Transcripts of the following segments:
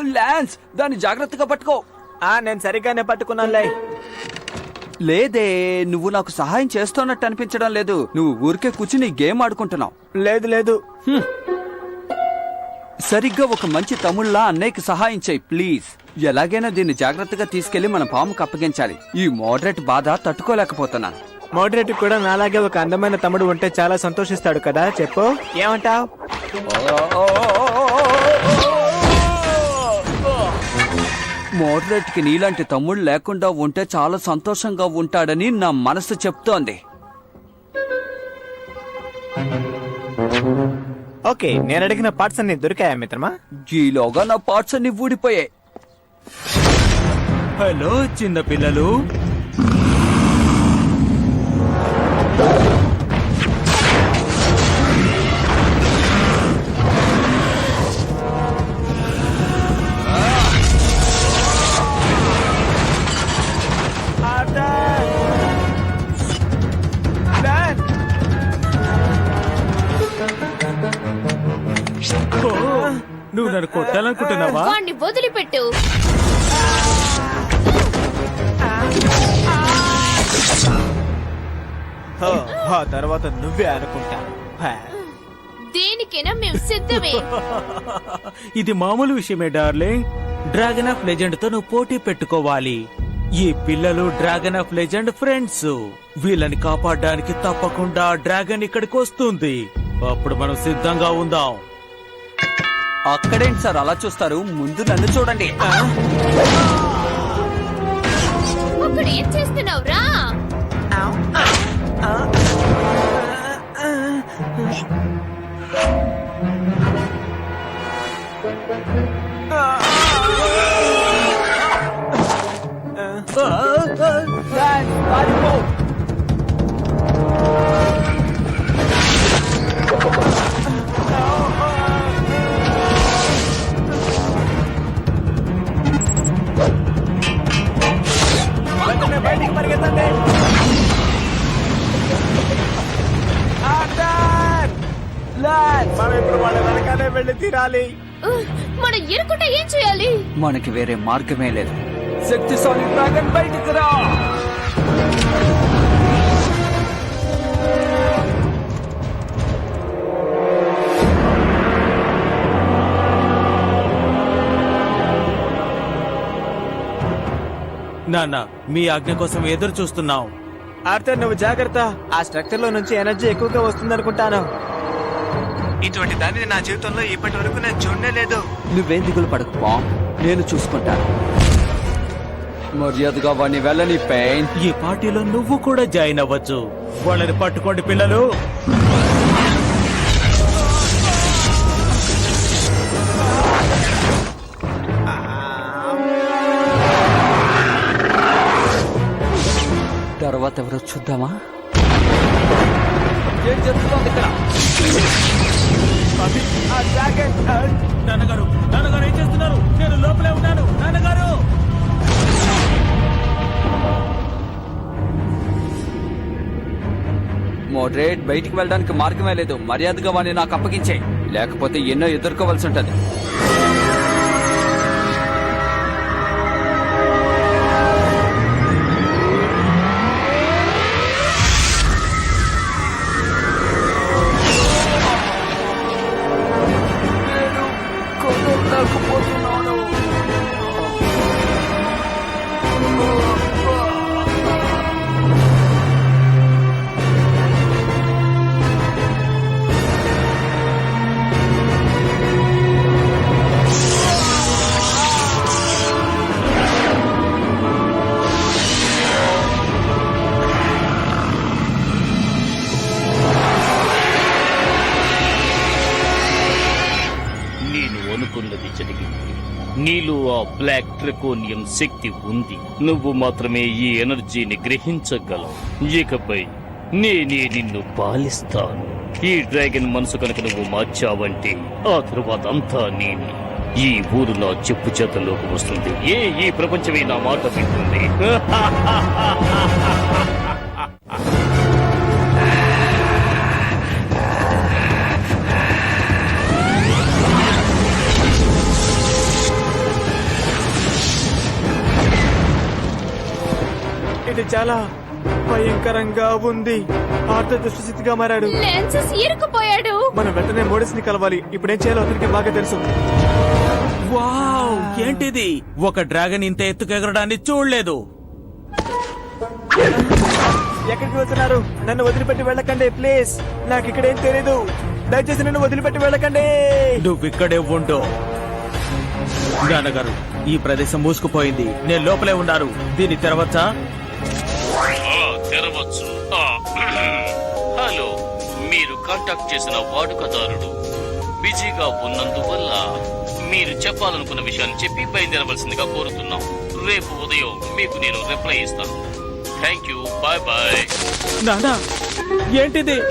Lance దాన్ని జాగ్రత్తగా పట్టుకో. ఆ నేను సరిగ్గానే పట్టుకున్నానులే. లేదే నువ్వు నాకు సహాయం చేస్తున్నట్టు అనిపించడం లేదు. నువ్వు ఊరికే కూర్చుని గేమ్ ఆడుకుంటున్నావు. లేదు లేదు. సరిగ్గా ఒక మంచి తమ్ముళ్ళ అన్నయ్యకి సహాయం చేయి ప్లీజ్. ఎలాగైనా దీన్ని జాగ్రత్తగా తీసుకెళ్ళి మన పాముకు అప్పగించాలి. ఈ మోడరేట్ బాధ తట్టుకోలేకపోతున్నాను. మోడరేట్ కూడా నాలాగే ఒక అందమైన తమ్ముడు ఉంటే చాలా సంతోషిస్తాడు కదా చెప్పు. ఏమంటావ్? మోడరేట్కి నీలాంటి తమ్ముడు లేకుండా ఉంటే చాలా సంతోషంగా ఉంటాడని నా మనసు చెప్తోంది. ఓకే నేను అడిగిన పార్ట్స్ అన్ని దొరికాయా మిత్రమా? ఈలోగా నా పార్ట్స్ అన్ని ఊడిపోయాయి. హలో చిన్న పిల్లలు. నువ్వు నన్ను కొట్టాలనుకుంటున్నావా? వాణ్ణి వదిలిపెట్టు. హో, ఆ తర్వాత నువ్వే అనుకుంటా. దేనికైనా మేము సిద్ధమే. ఇది మామూలు విషయమే డార్లింగ్. డ్రాగన్ ఆఫ్ లెజెండ్తో నువ్వు పోటీ పెట్టుకోవాలి. ఈ పిల్లలు డ్రాగన్ ఆఫ్ లెజెండ్ ఫ్రెండ్స్. వీళ్ళని కాపాడడానికి తప్పకుండా డ్రాగన్ ఇక్కడికి వస్తుంది. అప్పుడు మనం సిద్ధంగా ఉందాం. అక్కడేంటి సార్? అలా చూస్తారు. ముందు నన్ను చూడండి. అక్కడ ఏం చేస్తున్నావు? రా. వాళ్ళ వెనకాలే వెళ్ళి తీరాలి మనం ఎరుకుంటే ఏం చేయాలి? మనకి వేరే మార్గమే లేదు. శక్తిశాలి డ్రాగన్ బయటికి రా. నాన్న మీ ఆజ్ఞ కోసం ఎదురు చూస్తున్నాం. ఆర్థర్ నువ్వు జాగ్రత్త. ఆ స్ట్రక్చర్లో నుంచి ఎనర్జీ ఎక్కువగా వస్తుందనుకుంటాను. ఇటువంటి దానిని నా జీవితంలో ఇప్పటి వరకు నేను చూడనే లేదు. నువ్వేం దిగులు పడకు నేను చూసుకుంటాను. మర్యాదగా వాడిని వెళ్ళని పెయిన్. ఈ పార్టీలో నువ్వు కూడా జాయిన్ అవ్వచ్చు. వాళ్ళని పట్టుకోండి పిల్లలు. తర్వాత ఎవరో చూద్దామా? ఏం జరుగుతోంది ఇక్కడ? నాన్నగారు మోడరేట్ బయటికి వెళ్ళడానికి మార్గమే లేదు. మర్యాదగా వాడిని నాకు అప్పగించాయి. లేకపోతే ఎన్నో ఎదుర్కోవాల్సి ఉంటది. బ్లాక్ శక్తి ఉంది. నువ్వు మాత్రమే ఈ ఎనర్జీని గ్రహించగలవు. ఇకపై నేనే నిన్ను పాలిస్తాను. ఈ డ్రాగన్ మనసు కనుక నువ్వు మార్చావంటే ఆ తరువాత అంతా నేనే ఈ ఊరు నా చెప్పు చేతల్లోకి వస్తుంది. ఏ ఈ ప్రపంచమే నా మాట వింటుంది చాలా భయంకరంగా ఉంది. ఆర్త దుష్టస్థితిగా మారాడు. లెన్సెస్ ఇరుక్కుపోయాడు. మనం వెంటనే మోడీస్ని కలవాలి. ఇప్పుడేం చేయాలో అతనికి బాగా తెలుసు. వావ్ ఏంటిది? ఒక డ్రాగన్ ఇంత ఎత్తుకు ఎగరడాన్ని చూడలేదు. ఎక్కడికి వెళ్తున్నారు? నన్ను వదిలిపెట్టి వెళ్ళకండి ప్లీజ్. నాకు ఇక్కడేం తెలీదు. దయచేసి నన్ను వదిలిపెట్టి వెళ్ళకండి. నువ్వు ఇక్కడే ఉండు. నాన్నగారు ఈ ప్రదేశం మూసుకుపోయింది. నేను లోపలే ఉన్నారు. దీన్ని తెరవచ్చా? తెరవచ్చు. ఆ, హలో మీరు కాంటాక్ట్ చేసిన వాడుకదారుడు బిజీగా ఉన్నందువల్ల మీరు చెప్పాలనుకున్న విషయాన్ని చెప్పి బయలుదేరవలసిందిగా కోరుతున్నాం. రేపు ఉదయం మీకు నేను రిప్లై ఇస్తాను. థ్యాంక్ యూ బాయ్ బాయ్ నానా ఏంటిది?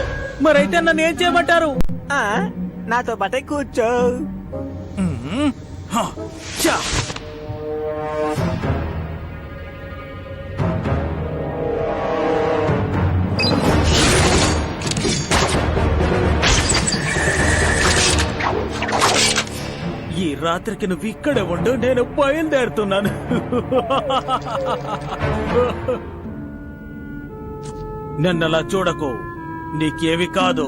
మరైతే నన్ను ఏం చేయమంటారు? ఆ, నాతో పాటే కూర్చో. ఈ రాత్రికి నువ్వు ఇక్కడే ఉండు నేను బయలుదేరుతున్నాను. నన్నలా చూడకు నీకేవి కాదు.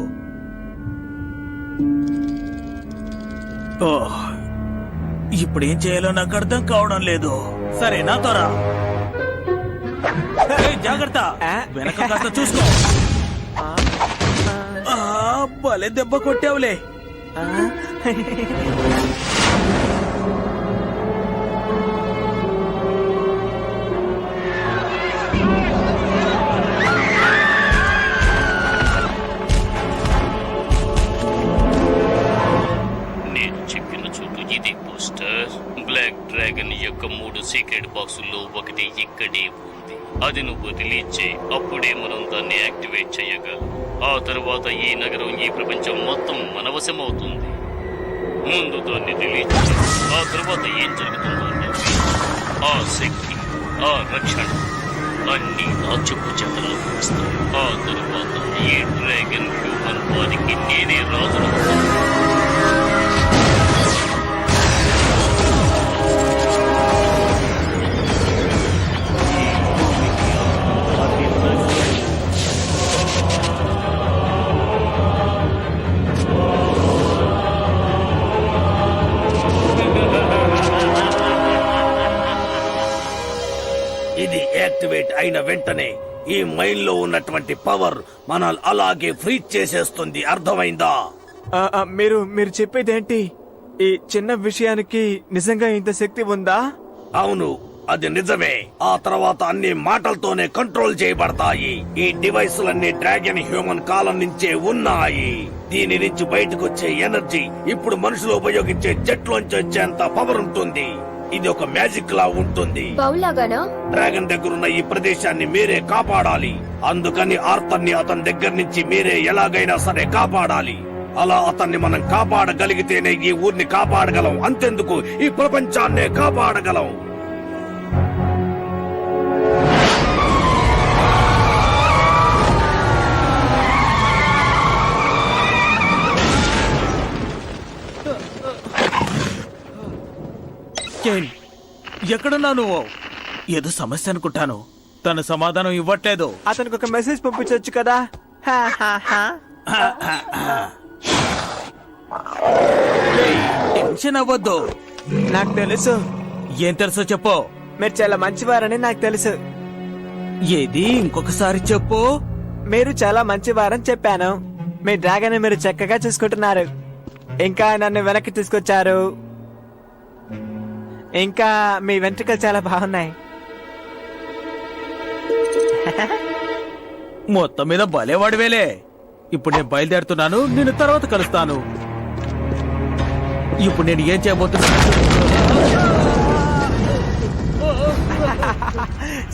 ఇప్పుడు ఏం చేయాలో నాకు అర్థం కావడం లేదు. సరే నా త్వర జాగ్రత్త. వెనక కాస్త చూసుకో. భలే దెబ్బ కొట్టావులే. సీక్రెట్ బాక్సుల్లో ఒకటి ఇక్కడే ఉంది. అది నువ్వు రిలీజ్ చేయి. అప్పుడే మనం దాన్ని యాక్టివేట్ చేయగలం. ఆ తర్వాత ఈ నగరం ఈ ప్రపంచం మొత్తం మనవశమవుతుంది. ముందు దాన్ని రిలీజ్ చేయి. ఆ తర్వాత ఏం జరుగుతుందో ఆ శక్తి ఆ రక్షణ అన్ని నా చెప్పు చేతల్లోకి వస్తాయి. ఆ తర్వాత ఈ డ్రాగన్ హ్యూమన్ వారికి నేనే రాజును. అయిన వెంటనే ఈ మైన్లో ఉన్నటువంటి పవర్ మన అలాగే ఫ్రీజ్ చేసేస్తుంది. అర్థమైందా? ఆ, ఆ, మీరు మీరు చెప్పేదేంటి? ఈ చిన్న విషయానికి నిజంగా ఇంత శక్తి ఉందా? అవును అది నిజమే. ఆ తర్వాత అన్ని మాటలతోనే కంట్రోల్ చేయబడతాయి. ఈ డివైసులన్నీ డ్రాగన్ హ్యూమన్ కాలం నుంచే ఉన్నాయి. దీని నుంచి బయటకు వచ్చే ఎనర్జీ ఇప్పుడు మనుషులు ఉపయోగించే జెట్లోంచి వచ్చేంత పవర్ ఉంటుంది. ఇది ఒక మ్యాజిక్ లా ఉంటుంది. బౌలాగానా డ్రాగన్ దగ్గరున్న ఈ ప్రదేశాన్ని మీరే కాపాడాలి. అందుకని ఆర్తన్ని అతని దగ్గర నుంచి మీరే ఎలాగైనా సరే కాపాడాలి. అలా అతన్ని మనం కాపాడగలిగితేనే ఈ ఊరిని కాపాడగలం. అంతెందుకు? ఈ ప్రపంచాన్నే కాపాడగలం. కేన్ ఎక్కడున్నా నువ్వు? ఏదో సమస్య అనుకుంటాను. తను సమాధానం ఇవ్వట్లేదు. అతనికి ఒక మెసేజ్ పంపించవచ్చు కదా? హా, హా, హా. టెన్షన్ అవ్వద్దు. నాకు తెలుసు. ఏం తెలుసో చెప్పు. మీరు చాలా మంచివారని నాకు తెలుసు. ఏది? ఇంకొకసారి చెప్పు. మీరు చాలా మంచివారని చెప్పాను. మీ డ్రాగన్ మీరు చక్కగా చూసుకుంటున్నారు. ఇంకా నన్ను వెనక్కి తీసుకొచ్చారు. ఇంకా మీ వెంట్రుకలు చాలా బాగున్నాయి. మొత్తం మీద భలేవాడివేలే. ఇప్పుడు నేను బయలుదేరుతున్నాను నేను తర్వాత కలుస్తాను. ఇప్పుడు నేను ఏం చేయబోతున్నాను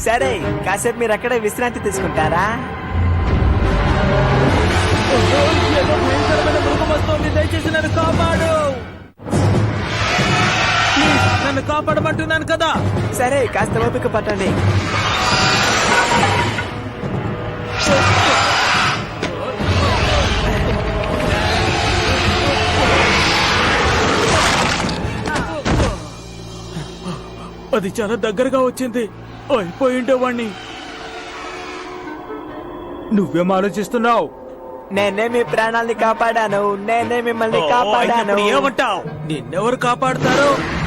సరే కాసేపు మీరు అక్కడే విశ్రాంతి తీసుకుంటారా. దయచేసి నన్ను కాపాడు! నన్ను కాపాడమంటున్నాను కదా? సరే కాస్త ఓపిక పట్టండి. అది చాలా దగ్గరగా వచ్చింది. అయిపోయిండే వాణ్ణి నువ్వేం ఆలోచిస్తున్నావు? నేనే మీ ప్రాణాల్ని కాపాడాను. నేనే మిమ్మల్ని కాపాడాను. ఏమంటావు? నిన్నెవరు కాపాడతారు!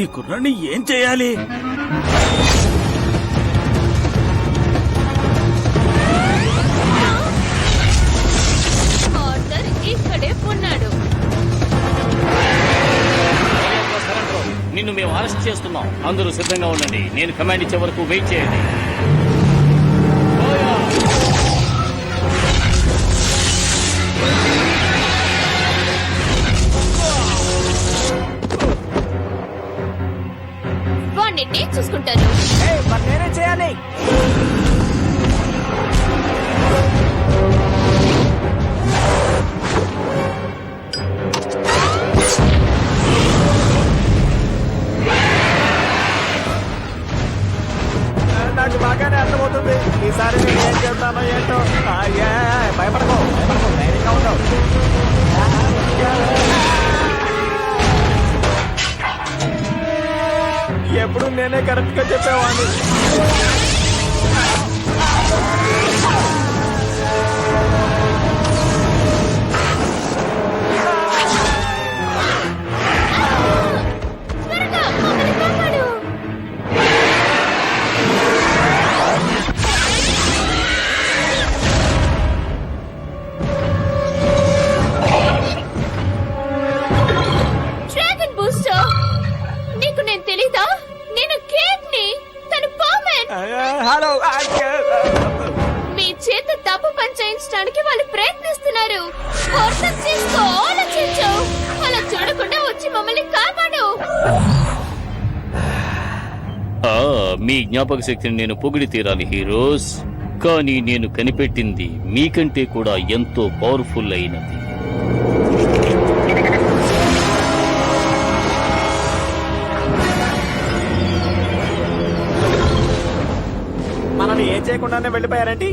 ఈ కుర్రాన్ని ఏం చేయాలి? ఇక్కడే ఉన్నాడు నిన్ను మేము అరెస్ట్ చేస్తున్నాం. అందరూ సిద్ధంగా ఉండండి. నేను కమాండ్ ఇచ్చే వరకు వెయిట్ చేయండి. నేను చూసుకుంటాను. నేనే చేయాలి? నాకు బాగానే అర్థమవుతుంది. ఈసారి నేను ఏం చేస్తానో ఏంటో. భయపడకో భయపడకో. నేనే కరెక్ట్గా చెప్పేవాడిని. హలో మీ చేత తప్పు పని చేయించడానికి వాళ్ళు ప్రయత్నిస్తున్నారు. అర్థం చేసుకో ఆలోచించు. అలా చూడకుండా వచ్చి మమ్మల్ని కాపాడు. ఆ, మీ జ్ఞాపక శక్తిని నేను పొగిడి తీరాలి హీరోస్. కానీ నేను కనిపెట్టింది మీకంటే కూడా ఎంతో పవర్ఫుల్ అయినది. చేయకుండానే వెళ్ళిపోయారండి?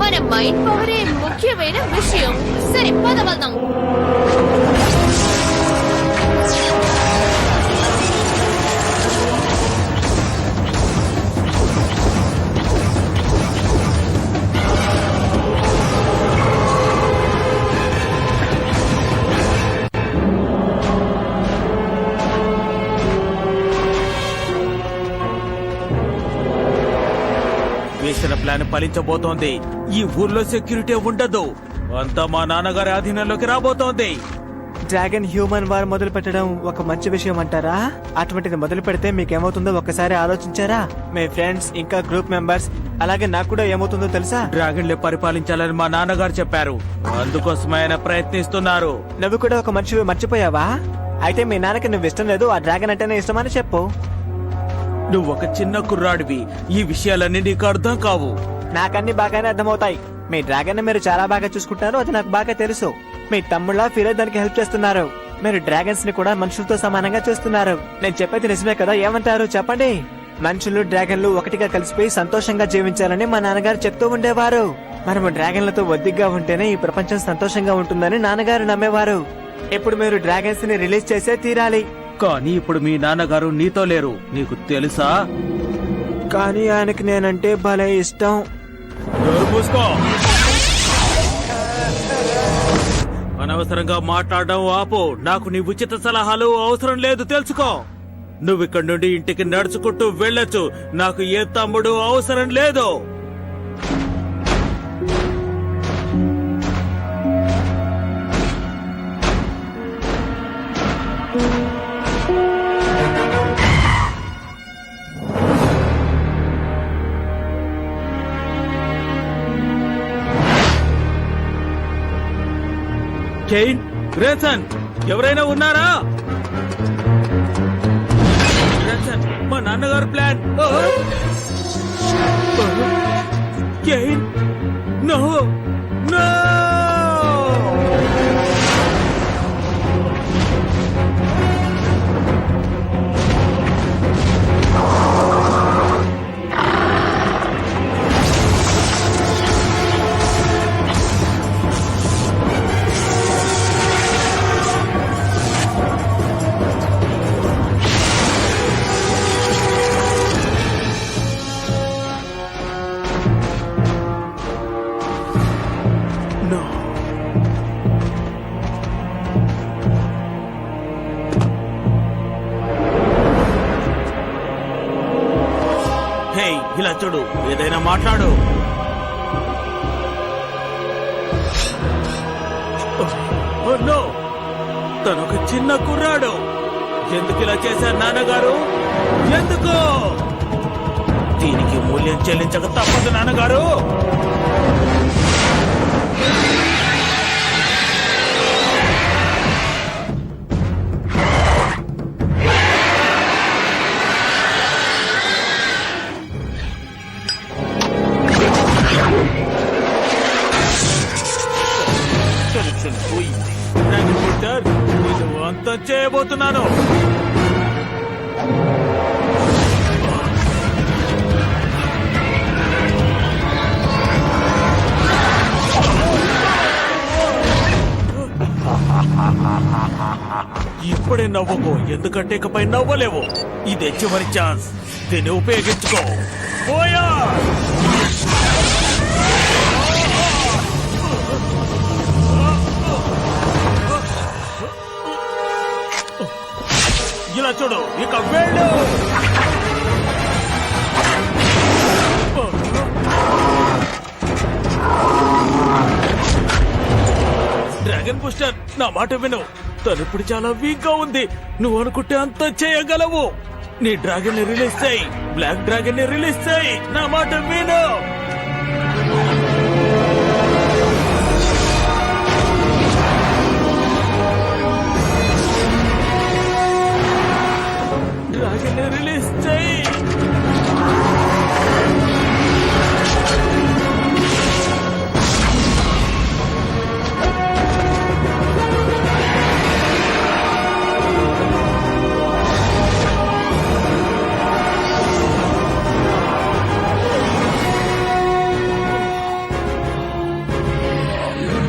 మన మైండ్ పవరే ముఖ్యమైన విషయం. సరే పద వెళ్దాం. ఫలించబోతోంది ఈ ఊర్లో సెక్యూరిటీ ఉండదు. అంతా మా నాన్నగారి అధీనంలోకి రాబోతోంది. డ్రాగన్ హ్యూమన్ వార్ మొదలు పెట్టడం ఒక మంచి విషయం అంటారా? అటువంటిది మొదలు పెడితే మీకేమవుతుందో ఒక్కసారి ఆలోచించారా? మీ ఫ్రెండ్స్ ఇంకా గ్రూప్ మెంబర్స్ అలాగే నాకు కూడా ఏమవుతుందో తెలుసా? డ్రాగన్లే పరిపాలించాలని మా నాన్నగారు చెప్పారు. అందుకోసమే ఆయన ప్రయత్నిస్తున్నారు. నువ్వు కూడా ఒక మనిషివి మర్చిపోయావా? అయితే మీ నాన్నకి నువ్వు ఇష్టం లేదు ఆ డ్రాగన్ అంటేనే ఇష్టమని చెప్పు. నువ్వు ఒక చిన్న కుర్రాడివి. ఈ విషయాలన్నీ నీకు అర్థం కావు. నాకన్నీ బాగానే అర్థమవుతాయి. మీ డ్రాగన్ మీరు చాలా బాగా చూసుకుంటారు అది నాకు బాగా తెలుసు. మీ తమ్ముళ్ళ ఫీల్ దానికి హెల్ప్ చేస్తున్నారు. మీరు డ్రాగన్స్ని కూడా మనుషులతో సమానంగా చూస్తున్నారు. నేను చెప్పేది నిజమే కదా? ఏమంటారు? చెప్పండి. మనుషులు డ్రాగన్లు ఒకటిగా కలిసిపోయి సంతోషంగా జీవించాలని మా నాన్నగారు చెప్తూ ఉండేవారు. మనము డ్రాగన్లతో ఒద్దిగ్గా ఉంటేనే ఈ ప్రపంచం సంతోషంగా ఉంటుందని నాన్నగారు నమ్మేవారు. ఇప్పుడు మీరు డ్రాగన్స్ని రిలీజ్ చేసే తీరాలి. కానీ ఇప్పుడు మీ నాన్నగారు నీతో లేరు. నీకు తెలుసా? కానీ ఆయనకి నేనంటే భలే ఇష్టం. మూసుకో. అనవసరంగా మాట్లాడడం ఆపు. నాకు నీ ఉచిత సలహాలు అవసరం లేదు తెలుసుకో. నువ్వు ఇక్కడి నుండి ఇంటికి నడుచుకుంటూ వెళ్ళొచ్చు. నాకు ఏ తమ్ముడు అవసరం లేదు. కెయిన్ గ్రేసన్ ఎవరైనా ఉన్నారా? గ్రేసన్ మా నాన్నగారు ప్లాన్. Cain no. చూడు ఏదైనా మాట్లాడు. ఓ, తనొక చిన్న కుర్రాడు. ఎందుకు ఇలా చేశారు నాన్నగారు? ఎందుకు? దీనికి మూల్యం చెల్లించక తప్పదు నాన్నగారు. టెన్షన్ పోయింది డ్రాగన్ బుల్టర్ నేను అంతం చేయబోతున్నాను. ఇప్పుడే నవ్వుకో ఎందుకంటే ఇకపై నవ్వలేవు. ఇదే చివరి ఛాన్స్. దీన్ని ఉపయోగించుకో. పోయా! ఇలా చూడు. ఇక వెళ్ళు. డ్రాగన్ బూస్టర్ నా మాట విను. తను ఇప్పుడు చాలా వీక్గా ఉంది. నువ్వు అనుకుంటే అంత చేయగలవు. నీ డ్రాగన్ని రిలీజ్ చేయి. బ్లాక్ డ్రాగన్ని రిలీజ్ చేయి. నా మాట విను. డ్రాగన్ రిలీజ్ చేయి.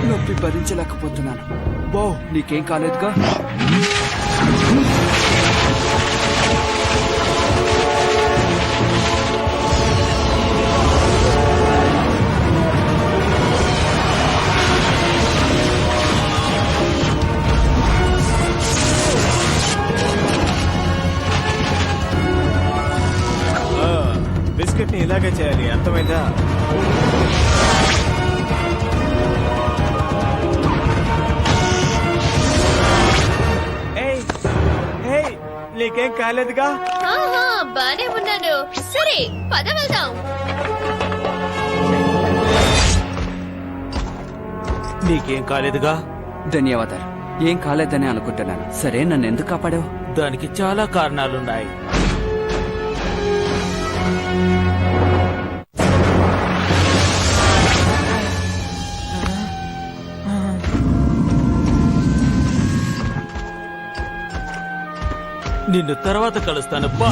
నొప్పి భరించలేకపోతున్నాను. బో నీకేం కాలేదుగా? ఇలాగే చేయాలి. అర్థమైందా? నీకేం కాలేదుగా? బానే ఉన్నాను. సరే పద వెళ్దాం. నీకేం కాలేదుగా? ధన్యవాదాలు. ఏం కాలేదని అనుకుంటున్నాను. సరే నన్ను ఎందుకు కాపాడావు? దానికి చాలా కారణాలున్నాయి. నిన్ను తర్వాత కలుస్తాను. బా.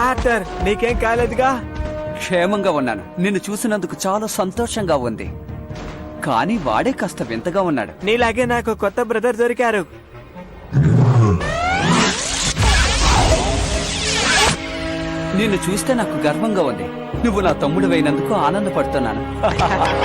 ఆర్థర్ నీకేం కాలేదుగా? క్షేమంగా ఉన్నాను. నిన్ను చూసినందుకు చాలా సంతోషంగా ఉంది. కానీ వాడే కాస్త వింతగా ఉన్నాడు. నీలాగే నాకు కొత్త బ్రదర్ దొరికారు. నిన్ను చూస్తే నాకు గర్వంగా ఉంది. నువ్వు నా తమ్ముడు అయినందుకు ఆనందపడుతున్నాను.